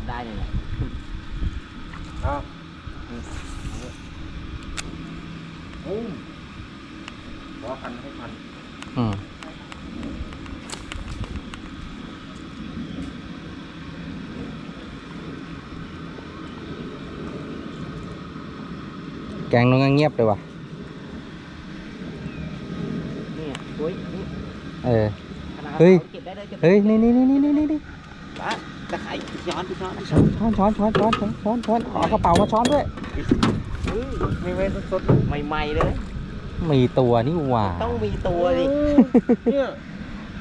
làm đai này đó. Bỏ thành hết thành ừ. càng nó ngang nhép rồi bà ừ. Ê. Ê, nè nè nè nè nè nè. มแกงนู้นก็เงียบเลยว่ะนี่อุ้ยนี่เออขนาดเฮ้ยเก็บได้เลยก็บเฮ้ยนี่นี่นี่นี่นี่นี่ปะตะไคร้ย้อนไปย้อนช้อนช้อนช้อนช้อนช้อนช้อนช้อนช้อนเอากระเป๋ามาช้อนด้วยไม่ไม่สดใหม่ๆเลย มีตัวนี่หว่า ต้องมีตัวดิๆเนี่ย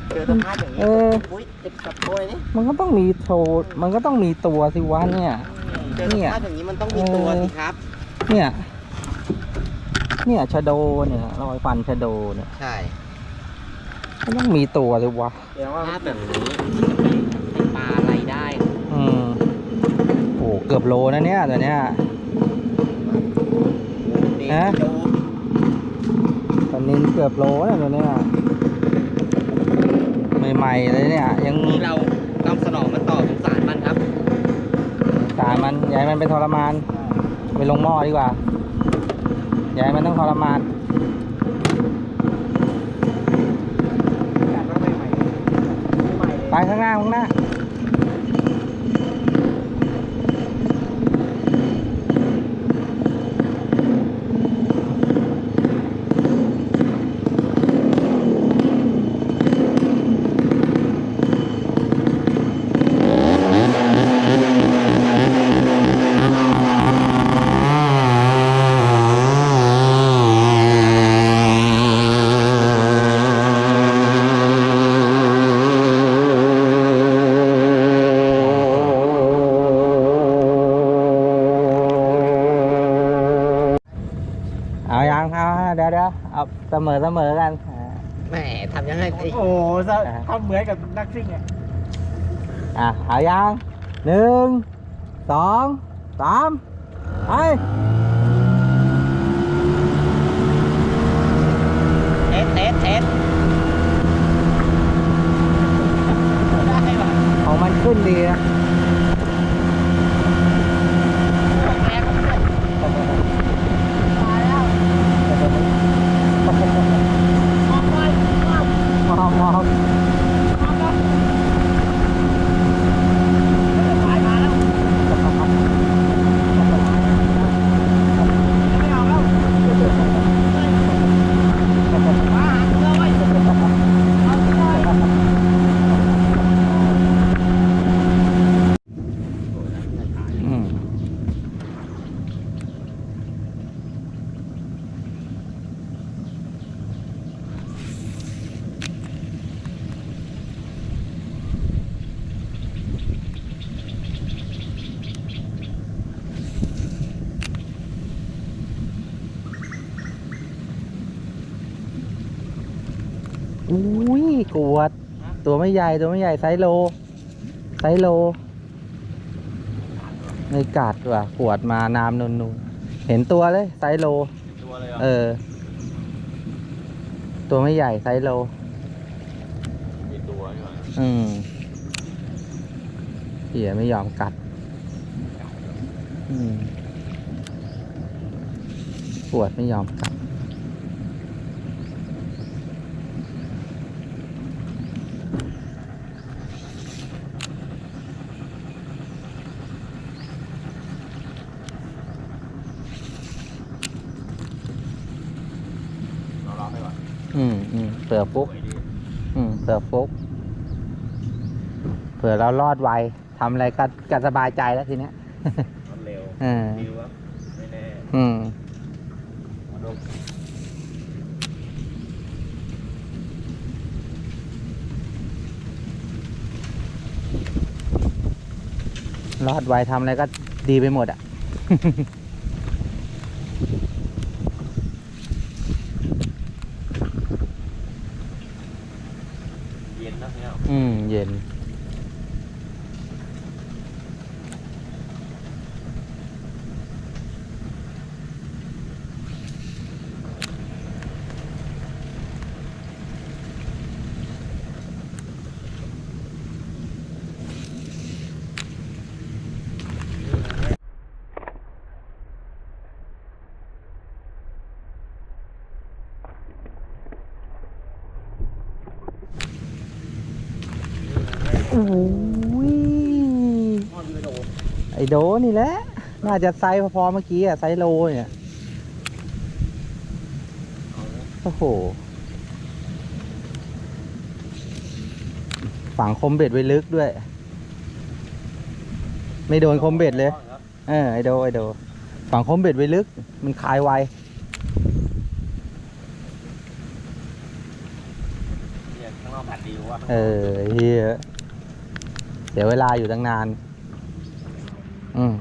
เจอสภาพอย่างนี้เอออุ้ยเจ็บกับตัวนี่มันก็ต้องมีโชว์มันก็ต้องมีตัวสิวะเนี่ยเจอสภาพอย่างนี้มันต้องมีตัวสิครับ เนี่ย เนี่ยชะโดเนี่ยรอยฟันชะโดเนี่ย ใช่มันต้องมีตัวสิวะแสดงว่าภาพแบบนี้เป็นปลาอะไรได้ อืมโอ้ เกือบโลนะเนี่ยตัวเนี้ยเด็กฮะดูตอนนี้เกือบโลนะตัวเนี้ยใหม่ๆเลยเนี่ยยังนี่เราต้องสนองมันต่อสงสารมันครับสารมันอย่าให้มันเป็นทรมานไปลงหม้อดีกว่าอย่าให้มันต้องทรมานจัดว่าใหม่ๆใหม่ๆเลยไปข้างหน้าข้างหน้า Ờ, Rồi ăn thôi, đeo đưa ờ, Tao mời, tao mời anh ờ. Mẹ, thầm nhắn anh đi Ồ, sao à. con mới gặp đăng sinh à À, hỏi ăn Nương Tón Tám. Ê. Tết, tết, tết. Còn anh khuyên đi à กวด ตัวไม่ใหญ่ตัวไม่ใหญ่ไซส์โล ไซส์โล ไม่กัดว่ะขวดมาน้ำนูนๆเห็นตัวเลยไซส์โล ตัวเลยเออ ตัวไม่ใหญ่ไซส์โล มีตัวอยู่อืมเหียไม่ยอมกัด อืมขวดไม่ยอมกัด เราลองให้ก่อน อืม อืมเผื่อฟุกสวยดีอืมเผื่อฟุกเผื่อเรารอดไวทำอะไรก็ก็สบายใจแล้วทีเนี้ยมันเร็วเออ ดีวะไม่แน่อืม มาดูรอดไวทำอะไรก็ดีไปหมดอะ เย็นนะเนี่ย อืม เย็น เโหยพ่อมีไปโดนไอโดนี่แหละ น่าจะไซส์พอๆเมื่อกี้อะไซส์โลเนี่ย โอ้โห ฝังคมเบ็ดไว้ลึกด้วย ไม่โดนคมเบ็ดเลย เออไอโดไอโด ฝังคมเบ็ดไว้ลึก มันคลายไวเนี่ยข้างนอกแผ่นดีว่าเออเฮีย เสียเวลาอยู่ตั้งนาน อืม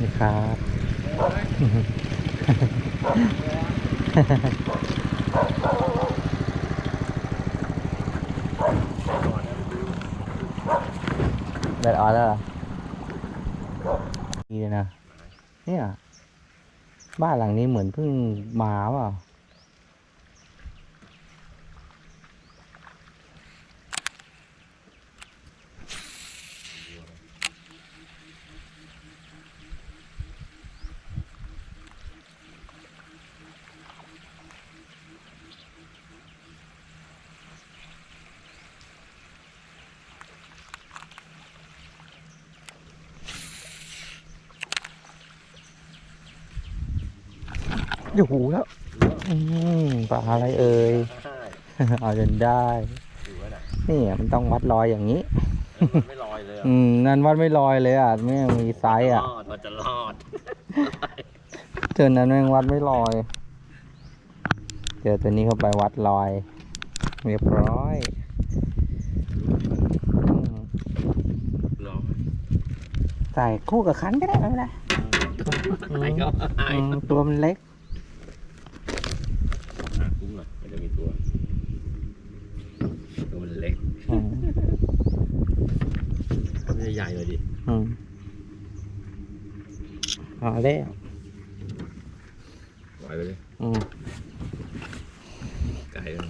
นี่ครับแบตออนแล้วเหรอ ดีเลยนะ เนี่ย บ้านหลังนี้เหมือนเพิ่งมาเปล่า อยู่หูแล้วอืมปลาอะไรเอ่ยใช่เอาจนได้อยู่ไว้ไหนนี่อะมันต้องวัดรอยอย่างนี้มันไม่ลอยเลยอะอืมนั่นวัดไม่ลอยเลยอะไม่งมีไซส์อะรอดมันจะรอดเจอนั้นแม่งวัดไม่ลอย เจอตัวนี้เข้าไปวัดลอย เรียบร้อยอืมรอใส่คู่กับคันก็ได้ไม่เป็นไรไอ้ก็ไอ้อืมตัวมันเล็ก หาคุ้มหน่อยมัน จะมีตัวตัวมันเล็กอืมมันจะใหญ่เลยดิอืมเอาแล้วปล่อยไปเลยอืมไก่มัน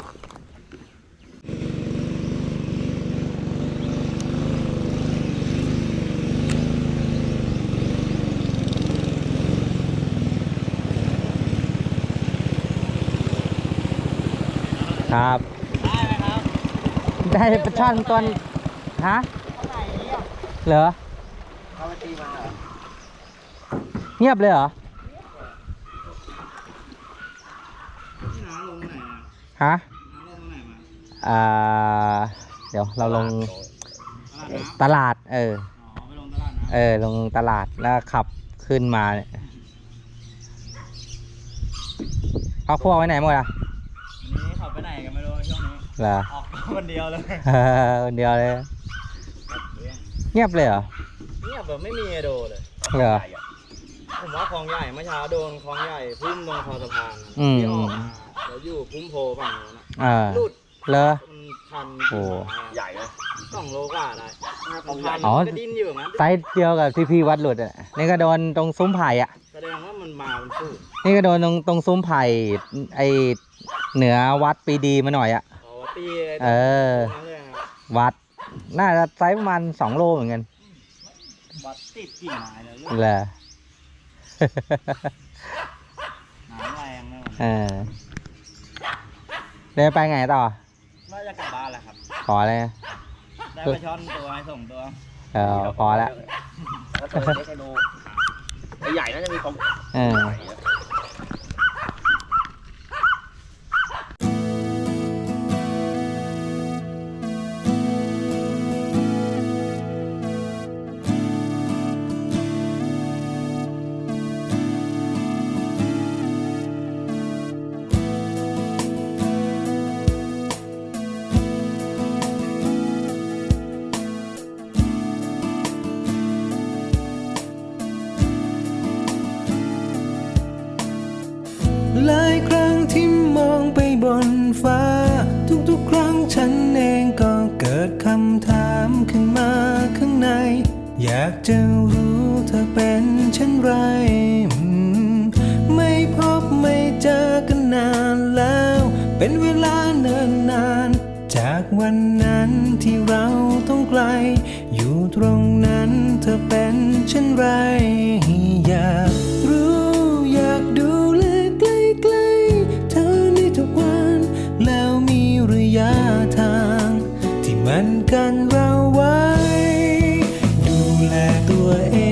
ครับ ได้ปลาช่อนตัวนี้ฮะเหรอเอาไปตีมาเหรอเงียบเลยเหรอน้าลงไหนอะฮะน้าลงไหนมาอ่าเดี๋ยวเราลงตลาดน้ตลาดเออำอ๋อไปลงตลาดน้เออ ลงตลาดแล้วขับขึ้นมาเนี่ยเอาพวกไว้ไหนหมดอะำวันนี้เขาไปไหนกันไม่รู้ ช่วงนี้เหรอออกคนเดียวเลยคนเดียวเลย เงียบเลยเหรอ เงียบแบบไม่มีไอโดเลยเหรอผมว่าคลองใหญ่เมื่อเช้าโดนคลองใหญ่พุ่มตรงคอสะพานอืมที่ออกมาแล้วอยู่พุ่มโพฝั่งโน้นอะเออหลุดเลอมันพันโอ้ใหญ่เลยสองโลกว่าได้คลองใหพัญ่นอ๋อมันก็ดิ้นอยู่อย่างนั้นไซส์เดียวกับที่พี่วัดหลุดอะนี่ก็โดนตรงซุ้มไผ่อะแสดงว่ามันมาเป็นสูตรนี่ก็โดนตรงตรงซุ้มไผ่ไอเหนือวัดปีดีมาหน่อยอะ อ๋อตีเออตรงนั้นเลยครับวัด น่าจะไซส์ประมาณสองโลเหมือนกันวัดติดกิ่งไม้เลยเหรอน้ำแรงนะมันเออเดินไปไงต่อ ว่าจะกลับบ้านแล้วครับ ขอเลยได้ปลาช่อนตัวให้ส่งตัวเออพอแล้วแล้วตัวเล็กให้ดูไอ้ใหญ่น่าจะมีของเออ คำถามขึ้นมาข้างใน อยากจะรู้เธอเป็นเช่นไร ไม่พบไม่เจอกันนานแล้ว เป็นเวลาเนิ่นนาน จากวันนั้นที่เราต้องไกล อยู่ตรงนั้นเธอเป็นเช่นไรอยาก มันกันเราไว้ ดูแลตัวเอง